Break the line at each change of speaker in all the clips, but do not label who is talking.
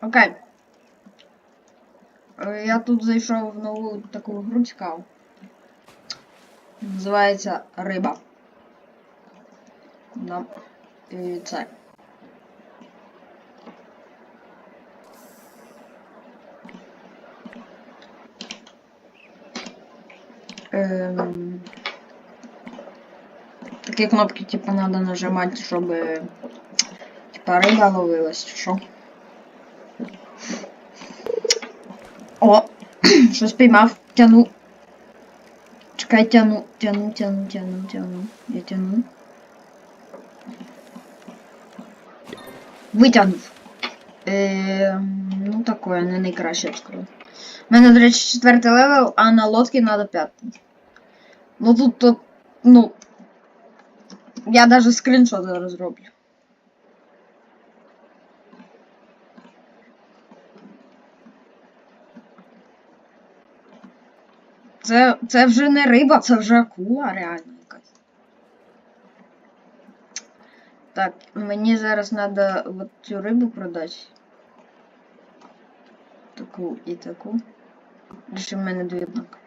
Окей. Е, Я тут зайшов в нову таку гру цікаву. Називається Риба. Да. І це. Ем... Такі кнопки, типа, надо нажимать, чтобы типа риба ловилась, що. О! Щось піймав, тяну. Чекай, тяну, тяну, тяну, тяну, тяну. Я тяну. Витягнув. Е, ну такое, не найкраще я б. У мене, до речі, четвертий левел, а на лодці треба п'ятий. Ну тут, тут, ну. Я даже скриншот зараз. Це, це вже не риба, це вже акула реально якась. Так, мені зараз треба от цю рибу продати. Таку і таку. Лише в мене дві однакові.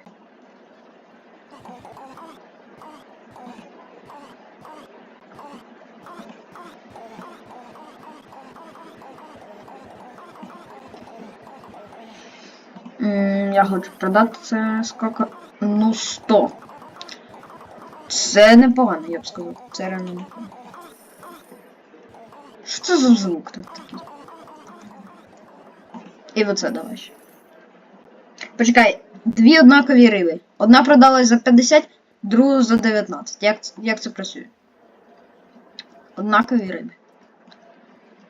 М, Я хочу продати це скільки? Ну, 100. Це непогано, я б сказав. Це реально непогано. Що це за звук тут такий? І оце давай ще. Почекай, дві однакові риби. Одна продалась за 50, другу за 19. Як, як це працює? Однакові риби.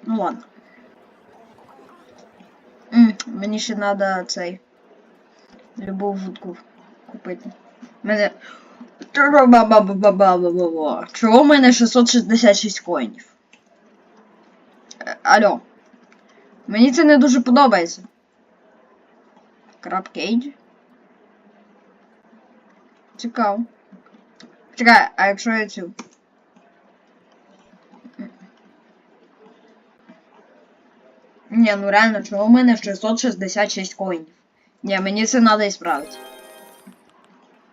Ну ладно. М, мені ще треба цей. Любу вудку купити. Мене. Чого в мене 666 коїнів? Е, Алло. Мені це не дуже подобається. Краб Кейдж. Цікаво. Чекай, а якщо я цю. Ні, ну реально, чого в мене 666 коїнів? Ні, мені це треба ісправити.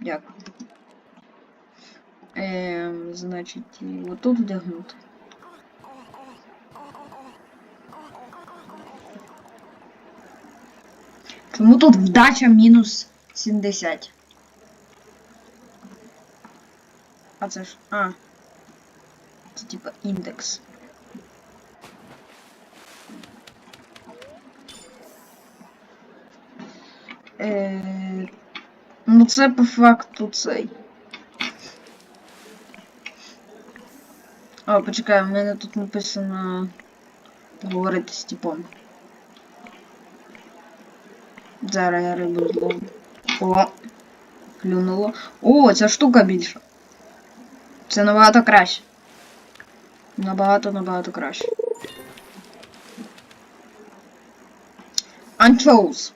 Дякую. Ем, значить, і отут вдягнути. Чому тут вдача мінус 70? А це ж. А. Це типа індекс. Е, ну це по факту цей. О, почекай, в мене тут написано поговорити з типом. Зараз я рибу зловлю. О! Клюнуло. О, ця штука більша. Це набагато краще. Набагато, набагато краще. Anchovies.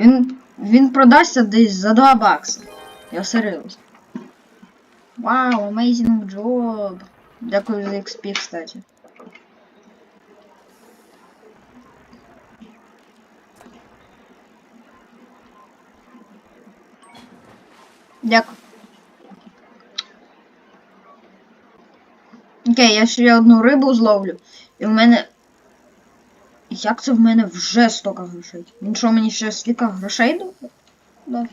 Він, він продасться десь за 2 бакси. Я серйозно. Вау, amazing job. Дякую за XP, кстати. Дякую. Окей, я ще одну рибу зловлю. І в мене. Як це в мене вже стільки грошей? Він що мені ще стільки грошей дав?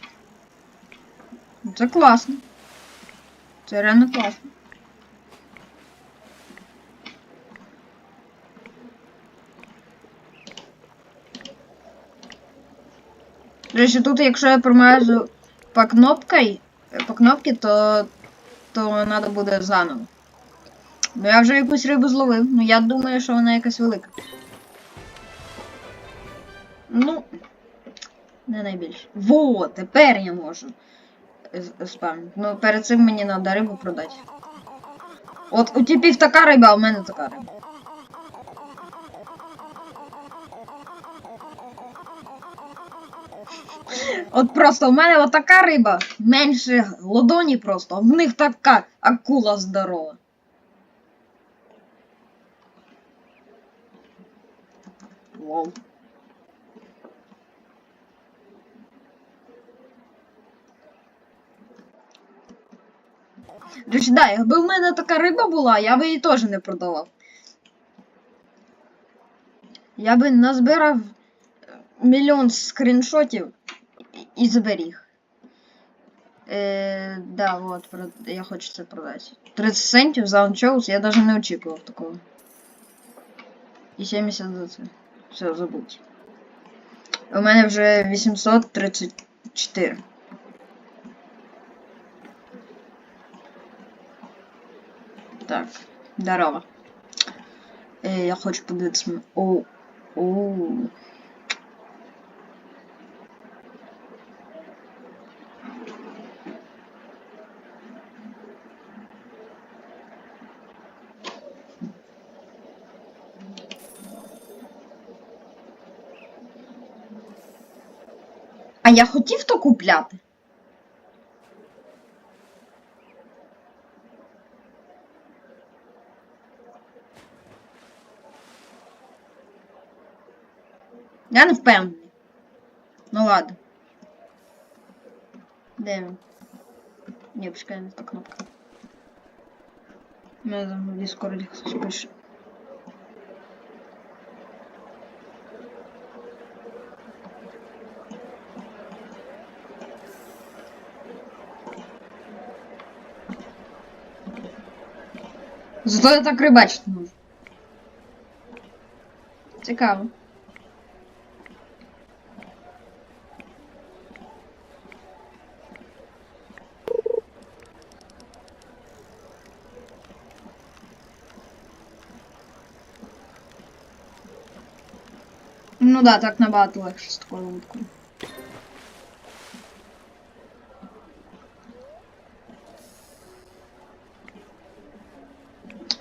Це класно. Це реально класно. Речі, тут, якщо я промажу по кнопкой, по кнопці, то, то треба буде заново. Ну я вже якусь рибу зловив, ну я думаю, що вона якась велика. Ну, не найбільше. Во, тепер я можу. Е, спавнити. Ну, перед цим мені треба рибу продати. От у тіпів така риба, а у мене така риба. От просто у мене от така риба. Менше ладоні просто. а В них така акула здорова. Вау. До речі, да, якби в мене така риба була, я би її теж не продавав. Я би назбирав мільйон скріншотів і- зберіг. Е, да, вот, я хочу це продати. 30 центів за анчоус, я даже не очікував такого. І 70 за це. Все, забудь. У мене вже 834. Так, здорово. Е, я хочу подивитися. О, о. А я хотів то купляти. Я не впевнений. Ну ладно. Де він? Ні, пускай не та кнопка. У мене там в Discord хтось пише. Зато я так рибачити можу. Цікаво. Ну да, так набагато легше з такою лодкою.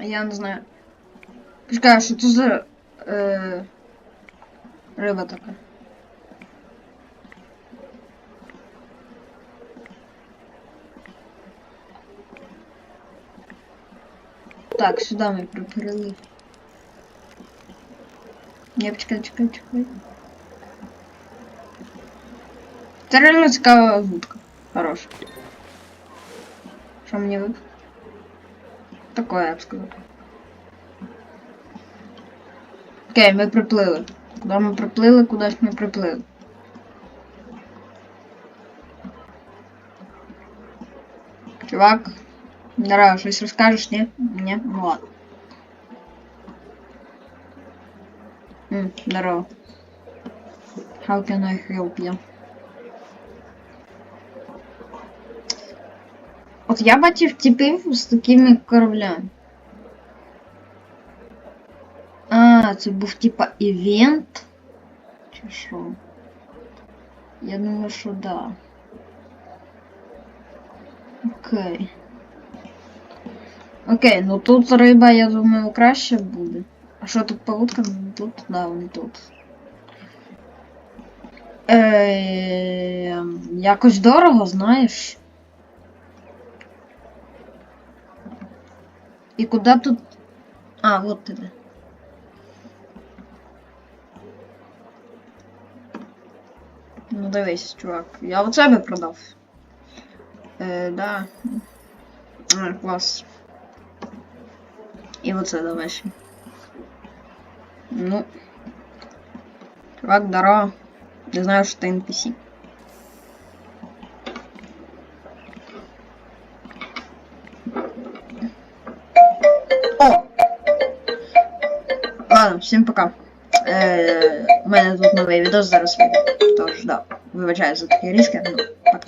Я не знаю. Почекай, що це за е, риба така? Так, сюди ми приплили. Ні, почекай, чекай, чекай. Це реально цікава вудка. Хороша. Що мені випало? Такое, я б сказав. Окей, ми приплили. Куди ми приплили, кудись ми приплили. Чувак, здорово, щось розкажеш, ні? Ні? Ну ладно. М, здорово. How can I help you? От я бачив типів з такими кораблями. А, це був типа івент? Чи що? Я думаю, що да. Окей. Окей, ну тут риба, я думаю, краще буде. А що тут по вудкам? Тут? Да, вони тут. Е, якось дорого, знаєш. І куди тут. А, вот тебе. Ну дивись, чувак. Я оце би продав. Е, да. А, клас. І оце давай. Ну. Чувак, здорово. Не знаю, що ти NPC. О! Ладно, всім пока. Е, у мене тут новий відос зараз вийде. Тож, да. Вибачаю за такі різки, ну, пока.